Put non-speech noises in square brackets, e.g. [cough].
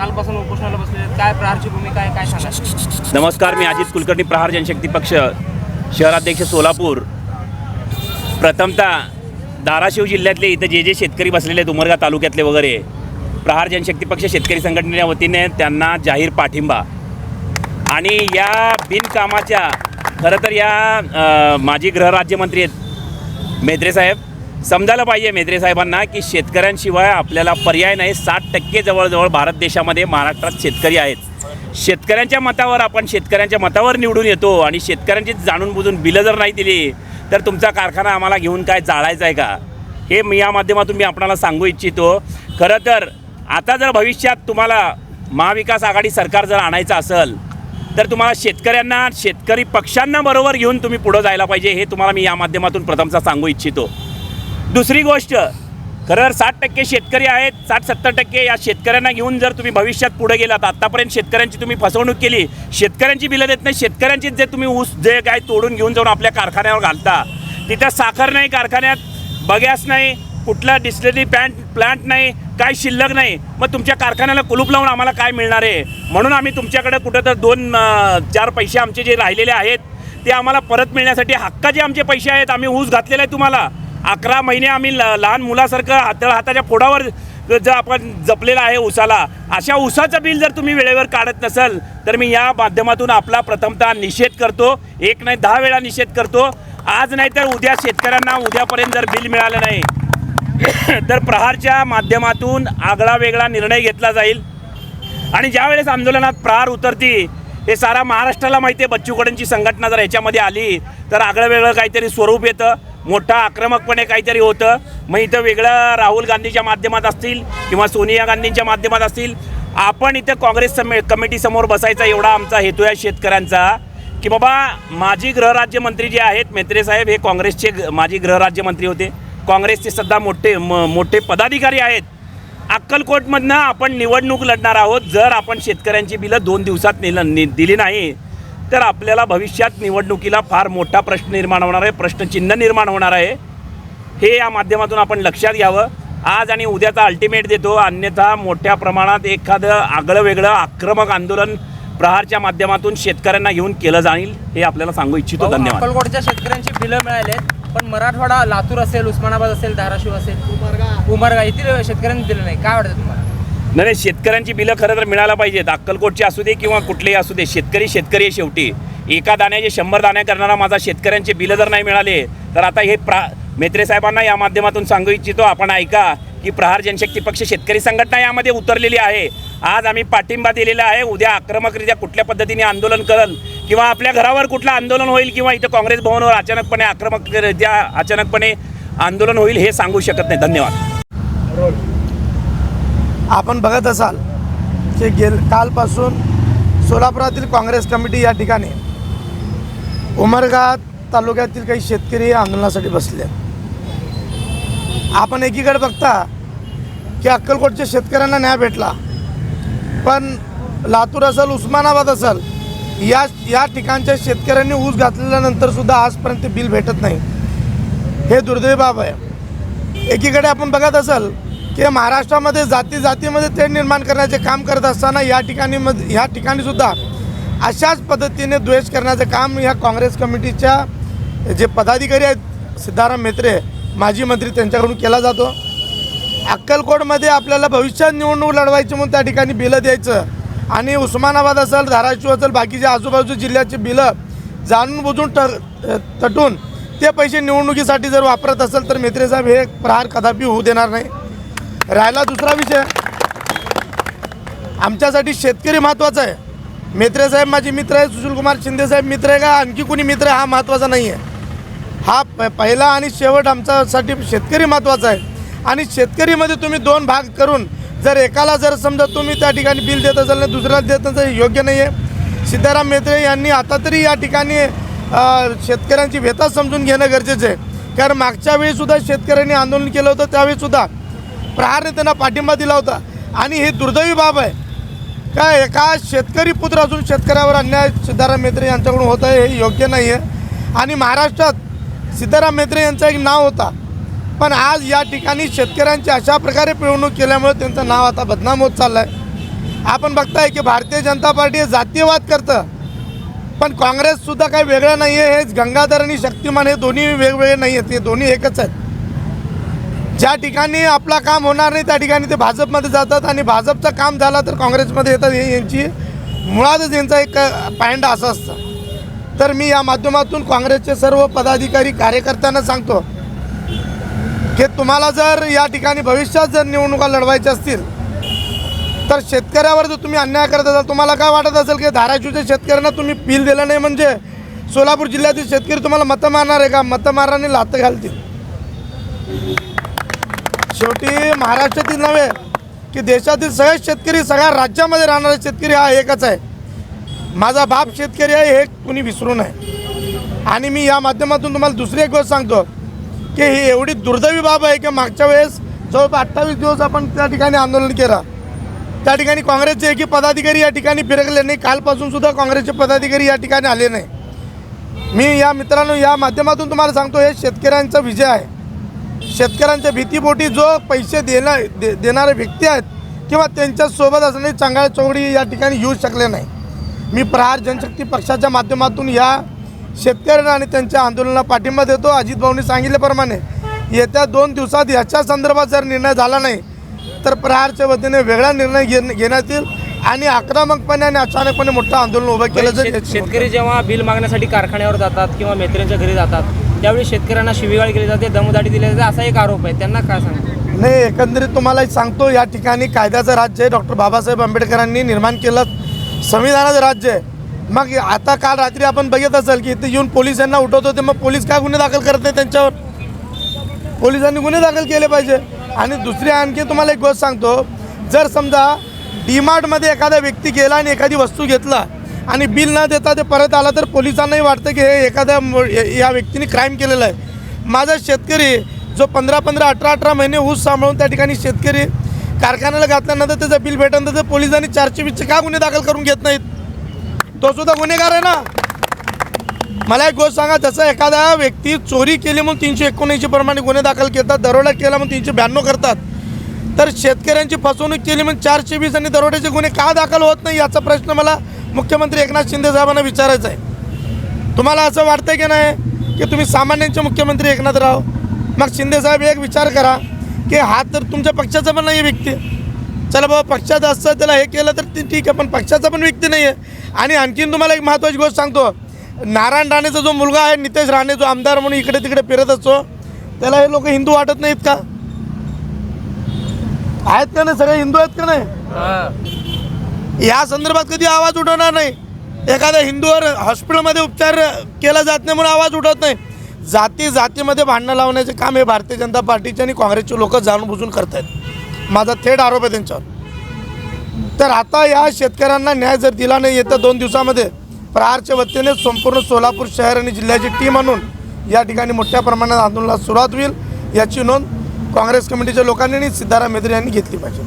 कालपासून उपोषणाला बसले काय प्रहारची भूमिका आहे काय सांगा नमस्कार मी अजित कुलकर्णी प्रहार जनशक्ती पक्ष शहराध्यक्ष सोलापूर. प्रथमतः धाराशिव जिल्ह्यातले इथं जे जे शेतकरी बसलेले आहेत उमरगा तालुक्यातले वगैरे प्रहार जनशक्ती पक्ष शेतकरी संघटनेच्या वतीने त्यांना जाहीर पाठिंबा. आणि या बिनकामाच्या खरं तर या माजी गृहराज्यमंत्री आहेत मेत्रे साहेब समजायला पाहिजे मेत्रे साहेबांना की शेतकऱ्यांशिवाय आपल्याला पर्याय नाही. साठ टक्के जवळजवळ भारत देशामध्ये महाराष्ट्रात शेतकरी आहेत. शेतकऱ्यांच्या मतावर आपण शेतकऱ्यांच्या मतावर निवडून येतो आणि शेतकऱ्यांची जाणून बुजून बिलं जर नाही दिली तर तुमचा कारखाना आम्हाला घेऊन काय जाळायचा आहे का? हे मी या माध्यमातून मी आपणाला सांगू इच्छितो. खरं तर आता जर भविष्यात तुम्हाला महाविकास आघाडी सरकार जर आणायचं असेल तर तुम्हाला शेतकऱ्यांना शेतकरी पक्षांना बरोबर घेऊन तुम्ही पुढं जायला पाहिजे हे तुम्हाला मी या माध्यमातून प्रथमचा सांगू इच्छितो. दुसरी गोष्ट खरं तर साठ टक्के शेतकरी आहेत साठ सत्तर टक्के या शेतकऱ्यांना घेऊन जर तुम्ही भविष्यात पुढे गेलात आत्तापर्यंत शेतकऱ्यांची तुम्ही फसवणूक केली शेतकऱ्यांची बिलं देत नाही शेतकऱ्यांचीच जे तुम्ही ऊस जे काय तोडून घेऊन जाऊन आपल्या कारखान्यावर घालता तिथं साखर नाही कारखान्यात बगॅस नाही कुठला डिस्टिलरी पॅन्ट प्लांट नाही काय शिल्लक नाही मग तुमच्या कारखान्याला कुलूप लावून आम्हाला काय मिळणार आहे? म्हणून आम्ही तुमच्याकडे कुठं तर दोन चार पैसे आमचे जे राहिलेले आहेत ते आम्हाला परत मिळण्यासाठी हक्काचे आमचे पैसे आहेत आम्ही ऊस घातलेला आहे तुम्हाला. अकरा महिने आम्ही ल लहान मुलासारखं हात हाताच्या पोडावर जर आपण जपलेला आहे ऊसाला अशा उसाचं बिल जर तुम्ही वेळेवर काढत नसाल तर मी या माध्यमातून आपला प्रथमतः निषेध करतो. एक नाही दहा वेळा निषेध करतो. आज नाही तर उद्या शेतकऱ्यांना उद्यापर्यंत जर बिल मिळालं नाही [coughs] तर प्रहारच्या माध्यमातून आगळा वेगळा निर्णय घेतला जाईल. आणि ज्यावेळेस आंदोलनात प्रहार उतरती हे सारा महाराष्ट्राला माहिती आहे बच्चूकडूंची संघटना जर ह्याच्यामध्ये आली तर आगळं वेगळं काहीतरी स्वरूप येतं. मोठा आक्रमकपणे काहीतरी होतं. मग इथं वेगळं राहुल गांधीच्या माध्यमात असतील किंवा सोनिया गांधींच्या माध्यमात असतील आपण इथं काँग्रेस समे कमिटीसमोर बसायचा एवढा आमचा हेतू आहे शेतकऱ्यांचा की बाबा माजी गृहराज्यमंत्री जे आहेत मेत्रे साहेब हे काँग्रेसचे माजी गृहराज्यमंत्री होते. काँग्रेसचे सध्या मोठे म- मोठे पदाधिकारी आहेत. अक्कलकोटमधनं आपण निवडणूक लढणार आहोत जर आपण शेतकऱ्यांची बिलं दोन दिवसात नेलं नि दिली नाही तर आपल्याला भविष्यात निवडणुकीला फार मोठा प्रश्न निर्माण होणार आहे प्रश्नचिन्ह निर्माण होणार आहे. हे या माध्यमातून आपण लक्षात घ्यावं. आज आणि उद्याचा अल्टिमेट देतो. अन्यथा मोठ्या प्रमाणात एखादं आगळं वेगळं आक्रमक आंदोलन प्रहारच्या माध्यमातून शेतकऱ्यांना घेऊन केलं जाईल हे आपल्याला सांगू इच्छितो. धन्यवाद. अक्कलकोटच्या शेतकऱ्यांची बिलं मिळाली पण मराठवाडा लातूर असेल उस्मानाबाद असेल धाराशिव असेल उमरगा. येथील शेतकऱ्यांनी दिलं नाही. काय वाटतं तुम्हाला? नाही शेतकऱ्यांची बिलं खरं तर मिळायला पाहिजेत. अक्कलकोटची असू दे किंवा कुठलेही असू दे शेतकरी शेतकरी आहे शेवटी. एका दाण्याचे शंभर दाण्या करणारा माझा शेतकऱ्यांचे बिलं जर नाही मिळाले तर आता हे प्रा मेत्रे साहेबांना या माध्यमातून सांगू इच्छितो आपण ऐका की प्रहार जनशक्ती पक्ष शेतकरी संघटना यामध्ये उतरलेली आहे. आज आम्ही पाठिंबा दिलेला आहे उद्या आक्रमकरित्या कुठल्या पद्धतीने आंदोलन करल किंवा आपल्या घरावर कुठलं आंदोलन होईल किंवा इथं काँग्रेस भवनवर अचानकपणे आक्रमकरित्या अचानकपणे आंदोलन होईल हे सांगू शकत नाही. धन्यवाद. आपण बघत असाल की गेल कालपासून सोलापुरातील काँग्रेस कमिटी या ठिकाणी उमरगाव तालुक्यातील काही शेतकरी आंदोलनासाठी बसले आहेत. आपण एकीकडे बघता की अक्कलकोटच्या शेतकऱ्यांना न्याय भेटला पण लातूर असेल उस्मानाबाद असेल या या ठिकाणच्या शेतकऱ्यांनी ऊस घातलेल्यानंतरसुद्धा आजपर्यंत बिल भेटत नाही हे दुर्दैव बाब आहे एकीकडे आपण बघत असाल की महाराष्ट्रामध्ये जाती जातीमध्ये तेढ निर्माण करण्याचे काम करत असताना या ठिकाणी मध ह्या ठिकाणीसुद्धा अशाच पद्धतीने द्वेष करण्याचं काम ह्या काँग्रेस कमिटीच्या जे पदाधिकारी आहेत सिद्धाराम मेत्रे माजी मंत्री त्यांच्याकडून केला जातो. अक्कलकोटमध्ये आपल्याला भविष्यात निवडणूक लढवायची म्हणून त्या ठिकाणी बिलं द्यायचं आणि उस्मानाबाद असेल धाराशिव असेल बाकीच्या आजूबाजू जिल्ह्याचे बिलं जाणून बुजून ट तटून ते पैसे निवडणुकीसाठी जर वापरत असेल तर मेत्रे साहेब हे प्रहार कदापि होऊ देणार नाही. राहिला दुसरा विषय. आमच्यासाठी शेतकरी महत्त्वाचा आहे. मेत्रे साहेब माझे मित्र आहे सुशीलकुमार शिंदेसाहेब मित्र आहे का? आणखी कुणी मित्र आहे? हा महत्त्वाचा नाही आहे हा प पहिला आणि शेवट आमच्यासाठी शेतकरी महत्त्वाचा आहे. आणि शेतकरीमध्ये तुम्ही दोन भाग करून जर एकाला जर समजा तुम्ही त्या ठिकाणी बिल देत असाल नाही दुसऱ्याला देत असाल योग्य नाही आहे सिद्धाराम मेत्रे यांनी आता तरी या ठिकाणी शेतकऱ्यांची व्यथा समजून घेणं गरजेचं आहे. कारण मागच्या वेळीसुद्धा शेतकऱ्यांनी आंदोलन केलं होतं त्यावेळीसुद्धा प्रहारने त्यांना पाठिंबा दिला होता. आणि ही दुर्दैवी बाब आहे. काय एका शेतकरी पुत्र असून शेतकऱ्यावर अन्याय सिद्धाराम मेत्रे यांच्याकडून होत आहे हे योग्य नाही आहे आणि महाराष्ट्रात सिद्धाराम मेत्रे यांचं एक नाव होता. पण आज या ठिकाणी शेतकऱ्यांची अशा प्रकारे पिळवणूक केल्यामुळे त्यांचं नाव आता बदनाम होत चाललं आहे आपण बघताय की भारतीय जनता पार्टी हे जातीयवाद करतं. पण काँग्रेससुद्धा काही वेगळं नाही आहे हेच गंगाधर आणि शक्तिमान हे दोन्ही वेगवेगळे नाही आहेत हे दोन्ही एकच आहेत. ज्या ठिकाणी आपला काम होणार नाही त्या ठिकाणी ते भाजपमध्ये जातात आणि भाजपचं काम झालं तर काँग्रेसमध्ये येतात हे यांची मुळातच यांचा एक पायंडा असा असतं. तर मी या माध्यमातून काँग्रेसचे सर्व पदाधिकारी कार्यकर्त्यांना सांगतो की तुम्हाला जर या ठिकाणी भविष्यात जर निवडणुका लढवायच्या असतील तर शेतकऱ्यावर जर तुम्ही अन्याय करत असाल तुम्हाला काय वाटत असेल की धाराशिवच्या शेतकऱ्यांना तुम्ही पील दिलं नाही? म्हणजे सोलापूर जिल्ह्यातील शेतकरी तुम्हाला मतं मारणार आहे का? मतं मारणारे लात घालतील. शेवटी महाराष्ट्रातील नव्हे की देशातील सगळे शेतकरी सगळ्या राज्यामध्ये राहणारा शेतकरी हा एकच आहे. माझा बाप शेतकरी आहे हे कुणी विसरू नये. आणि मी या माध्यमातून तुम्हाला दुसरी एक गोष्ट सांगतो की ही एवढी दुर्दैवी बाब आहे की मागच्या वेळेस जवळपास अठ्ठावीस दिवस आपण त्या ठिकाणी आंदोलन केलं. त्या ठिकाणी काँग्रेसचे एकही पदाधिकारी या ठिकाणी फिरकले नाही कालपासून सुद्धा काँग्रेसचे पदाधिकारी या ठिकाणी आले नाही. मी या मित्रांनो या माध्यमातून तुम्हाला सांगतो हे शेतकऱ्यांचा विजय आहे. शेतकऱ्यांच्या भीतीपोटी जो पैसे देणार दे देणारे व्यक्ती आहेत किंवा त्यांच्यासोबत असणारी चांगल्या चौकडी या ठिकाणी येऊ शकले नाही. मी प्रहार जनशक्ती पक्षाच्या माध्यमातून या शेतकऱ्यांना आणि त्यांच्या आंदोलनाला पाठिंबा देतो. अजित भाऊंनी सांगितल्याप्रमाणे येत्या दोन दिवसात याच्या संदर्भात जर निर्णय झाला नाही तर प्रहारच्या वतीने वेगळा निर्णय घे घेण्यात येईल आणि आक्रमकपणे आणि अचानकपणे मोठं आंदोलन उभं केलं जाईल शेतकरी जेव्हा बिल मागण्यासाठी कारखान्यावर जातात किंवा मैत्रिणीच्या घरी जातात त्यावेळी शेतकऱ्यांना शिवीगाळ केली जाते दमदाटी दिली जाते असा एक आरोप आहे. त्यांना काय सांगतो नाही एकंदरीत तुम्हाला एक सांगतो या ठिकाणी कायद्याचं राज्य आहे. डॉक्टर बाबासाहेब आंबेडकरांनी निर्माण केलं संविधानाचं राज्य आहे. मग आता काल रात्री आपण बघत असाल की इथे येऊन पोलिसांना उठवत होते. मग पोलीस काय गुन्हे दाखल करत नाही त्यांच्यावर? पोलिसांनी गुन्हे दाखल केले पाहिजे. आणि दुसरी आणखी तुम्हाला एक गोष्ट सांगतो. जर समजा डीमार्टमध्ये एखादा व्यक्ती गेला आणि एखादी वस्तू घेतला आणि बिल न देता ते परत आला तर पोलिसांनाही वाटतं की हे एखाद्या मु- या व्यक्तीने क्राईम केलेलं आहे. माझा शेतकरी जो पंधरा पंधरा अठरा अठरा महिने ऊस सांभाळून त्या ठिकाणी शेतकरी कारखान्याला घातल्यानंतर त्याचं बिल भेटल्यानंतर तर पोलिसांनी चारशे वीसचे का गुन्हे दाखल करून घेत नाहीत? तो सुद्धा गुन्हेगार आहे ना? मला एक गोष्ट सांगा जसं एखादा व्यक्ती चोरी केली म्हणून तीनशे एकोणऐंशी प्रमाणे गुन्हे दाखल करतात दरोडा केला म्हणून तीनशे ब्याण्णव करतात तर शेतकऱ्यांची फसवणूक केली म्हणून चारशे वीस आणि दरोड्याचे गुन्हे का दाखल होत नाही याचा प्रश्न मला मुख्यमंत्री एकनाथ शिंदे साहेबांना विचारायचं आहे. तुम्हाला असं वाटतं की नाही की तुम्ही सामान्यांचे मुख्यमंत्री एकनाथराव मग शिंदे साहेब एक विचार करा की हा तर तुमच्या पक्षाचा पण नाही व्यक्ती. चला बाबा पक्षात असतं त्याला हे केलं तर ते ठीक आहे पण पक्षाचा पण व्यक्ती नाही आहे आणि आणखीन तुम्हाला एक महत्त्वाची गोष्ट सांगतो. नारायण राणेचा जो मुलगा आहे नितेश राणे जो आमदार म्हणून इकडे तिकडे फिरत असतो त्याला हे लोक हिंदू वाटत नाहीत का? आहेत का नाही? सगळे हिंदू आहेत का नाही? या संदर्भात कधी आवाज उठवणार नाही. एखाद्या हिंदूवर हॉस्पिटलमध्ये उपचार केला जात नाही म्हणून आवाज उठवत नाही. जाती जातीमध्ये भांडणं लावण्याचे काम हे भारतीय जनता पार्टीचे आणि काँग्रेसचे लोक जाणूनबुजून करत आहेत माझा थेट आरोप आहे त्यांच्यावर. तर आता या शेतकऱ्यांना न्याय जर दिला नाही येत्या दोन दिवसामध्ये प्रहारच्या वतीने संपूर्ण सोलापूर शहर आणि जिल्ह्याची टीम आणून या ठिकाणी मोठ्या प्रमाणात आंदोलनाला सुरुवात होईल. याची नोंद काँग्रेस कमिटीच्या लोकांनी आणि सिद्धाराम मेद्रे यांनी घेतली पाहिजे.